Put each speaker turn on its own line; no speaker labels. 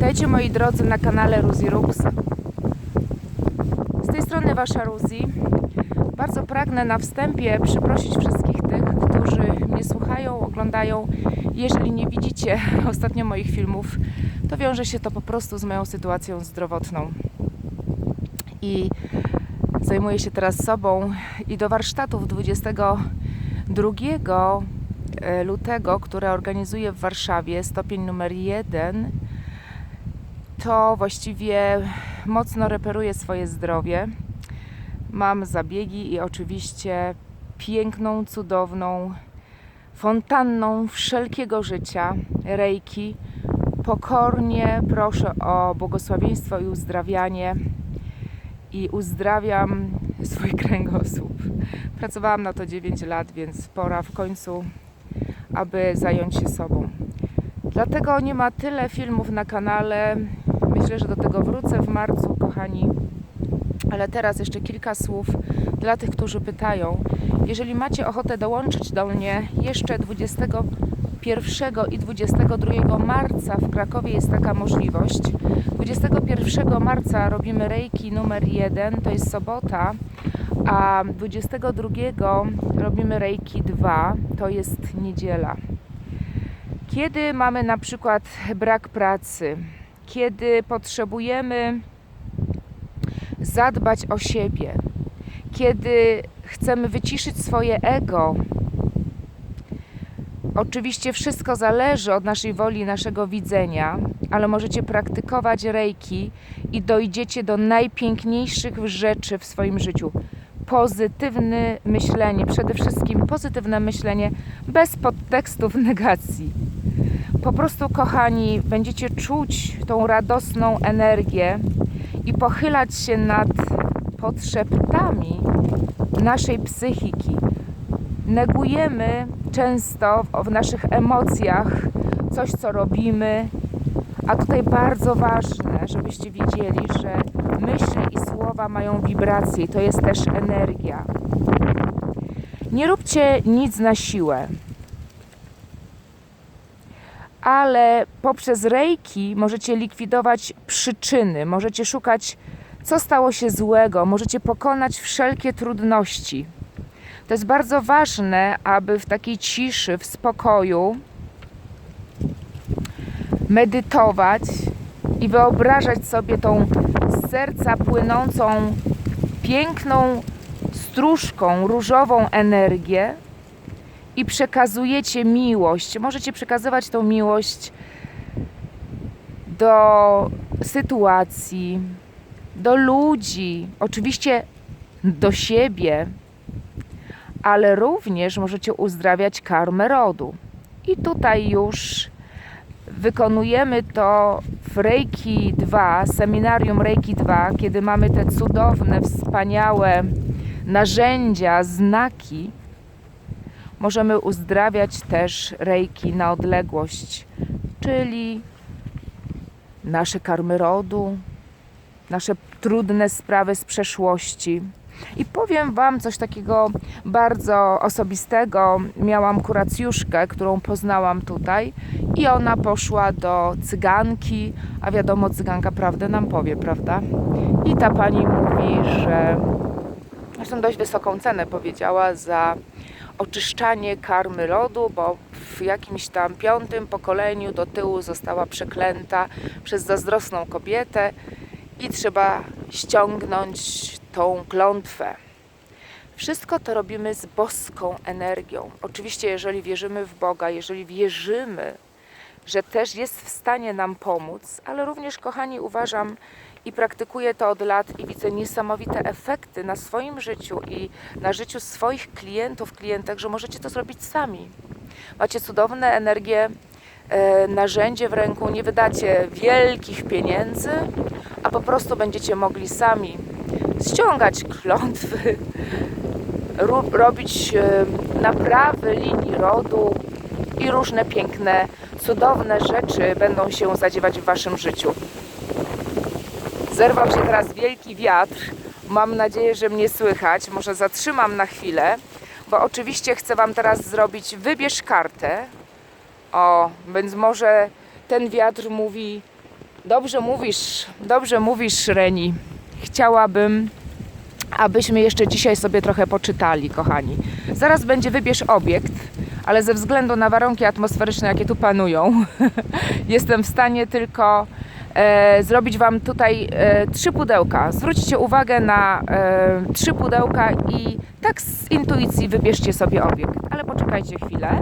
Witajcie moi drodzy na kanale Ruzi Rux. Z tej strony Wasza Ruzi. Bardzo pragnę na wstępie przeprosić wszystkich tych, którzy mnie słuchają, oglądają. Jeżeli nie widzicie ostatnio moich filmów, to wiąże się to po prostu z moją sytuacją zdrowotną. I zajmuję się teraz sobą i do warsztatów 22 e, lutego, które organizuję w Warszawie, stopień numer 1, to właściwie mocno reperuję swoje zdrowie. Mam zabiegi i oczywiście piękną, cudowną fontanną wszelkiego życia, rejki. Pokornie proszę o błogosławieństwo i uzdrawianie i uzdrawiam swój kręgosłup. Pracowałam na to 9 lat, więc pora w końcu, aby zająć się sobą. Dlatego nie ma tyle filmów na kanale. Myślę, że do tego wrócę w marcu, kochani. Ale teraz jeszcze kilka słów dla tych, którzy pytają. Jeżeli macie ochotę dołączyć do mnie jeszcze 21 i 22 marca w Krakowie jest taka możliwość. 21 marca robimy rejki numer 1, to jest sobota, a 22 robimy rejki 2, to jest niedziela. Kiedy mamy na przykład brak pracy, kiedy potrzebujemy zadbać o siebie, kiedy chcemy wyciszyć swoje ego, oczywiście wszystko zależy od naszej woli, naszego widzenia, ale możecie praktykować rejki i dojdziecie do najpiękniejszych rzeczy w swoim życiu. Pozytywne myślenie, przede wszystkim pozytywne myślenie bez podtekstów negacji po prostu, kochani, będziecie czuć tą radosną energię i pochylać się nad potrzebami naszej psychiki. Negujemy często w, w naszych emocjach coś, co robimy, a tutaj bardzo ważne, żebyście wiedzieli, że myśli i słowa mają wibracje, to jest też energia. Nie róbcie nic na siłę ale poprzez rejki możecie likwidować przyczyny, możecie szukać, co stało się złego, możecie pokonać wszelkie trudności. To jest bardzo ważne, aby w takiej ciszy, w spokoju medytować i wyobrażać sobie tą z serca płynącą, piękną stróżką, różową energię, i przekazujecie miłość. Możecie przekazywać tą miłość do sytuacji, do ludzi, oczywiście do siebie, ale również możecie uzdrawiać karmę rodu. I tutaj już wykonujemy to w Reiki 2, seminarium Reiki 2, kiedy mamy te cudowne, wspaniałe narzędzia, znaki, Możemy uzdrawiać też rejki na odległość, czyli nasze karmy rodu, nasze trudne sprawy z przeszłości. I powiem Wam coś takiego bardzo osobistego. Miałam kuracjuszkę, którą poznałam tutaj, i ona poszła do cyganki, a wiadomo, cyganka prawdę nam powie, prawda? I ta pani mówi, że zresztą dość wysoką cenę powiedziała za oczyszczanie karmy rodu, bo w jakimś tam piątym pokoleniu do tyłu została przeklęta przez zazdrosną kobietę i trzeba ściągnąć tą klątwę. Wszystko to robimy z boską energią. Oczywiście, jeżeli wierzymy w Boga, jeżeli wierzymy, że też jest w stanie nam pomóc, ale również, kochani, uważam, i praktykuję to od lat i widzę niesamowite efekty na swoim życiu i na życiu swoich klientów, klientek, że możecie to zrobić sami. Macie cudowne energię, e, narzędzie w ręku, nie wydacie wielkich pieniędzy, a po prostu będziecie mogli sami ściągać klątwy, robić e, naprawy linii rodu i różne piękne, cudowne rzeczy będą się zadziewać w Waszym życiu. Zerwał się teraz wielki wiatr. Mam nadzieję, że mnie słychać. Może zatrzymam na chwilę, bo oczywiście chcę Wam teraz zrobić wybierz kartę. O, więc może ten wiatr mówi Dobrze mówisz, dobrze mówisz, Reni. Chciałabym, abyśmy jeszcze dzisiaj sobie trochę poczytali, kochani. Zaraz będzie wybierz obiekt, ale ze względu na warunki atmosferyczne, jakie tu panują, jestem w stanie tylko e, zrobić Wam tutaj e, trzy pudełka. Zwróćcie uwagę na e, trzy pudełka i tak z intuicji wybierzcie sobie obiekt. Ale poczekajcie chwilę.